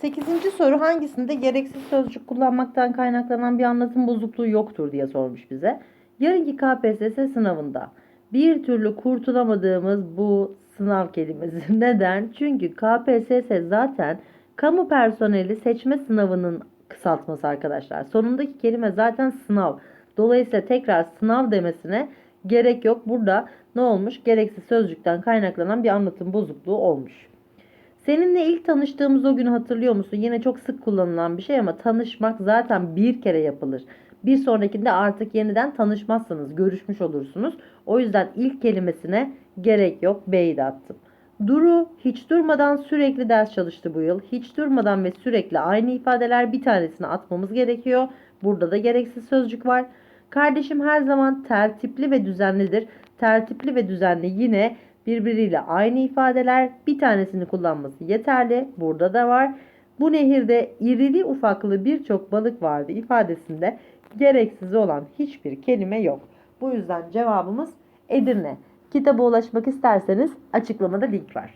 Sekizinci soru hangisinde gereksiz sözcük kullanmaktan kaynaklanan bir anlatım bozukluğu yoktur diye sormuş bize. Yarınki KPSS sınavında bir türlü kurtulamadığımız bu sınav kelimesi. Neden? Çünkü KPSS zaten kamu personeli seçme sınavının kısaltması arkadaşlar. Sonundaki kelime zaten sınav. Dolayısıyla tekrar sınav demesine gerek yok. Burada ne olmuş? Gereksiz sözcükten kaynaklanan bir anlatım bozukluğu olmuş. Seninle ilk tanıştığımız o günü hatırlıyor musun? Yine çok sık kullanılan bir şey ama tanışmak zaten bir kere yapılır. Bir sonrakinde artık yeniden tanışmazsınız, görüşmüş olursunuz. O yüzden ilk kelimesine gerek yok. B'yi de attım. Duru hiç durmadan sürekli ders çalıştı bu yıl. Hiç durmadan ve sürekli aynı ifadeler bir tanesini atmamız gerekiyor. Burada da gereksiz sözcük var. Kardeşim her zaman tertipli ve düzenlidir. Tertipli ve düzenli yine birbiriyle aynı ifadeler. Bir tanesini kullanması yeterli. Burada da var. Bu nehirde irili ufaklı birçok balık vardı ifadesinde gereksiz olan hiçbir kelime yok. Bu yüzden cevabımız Edirne. Kitaba ulaşmak isterseniz açıklamada link var.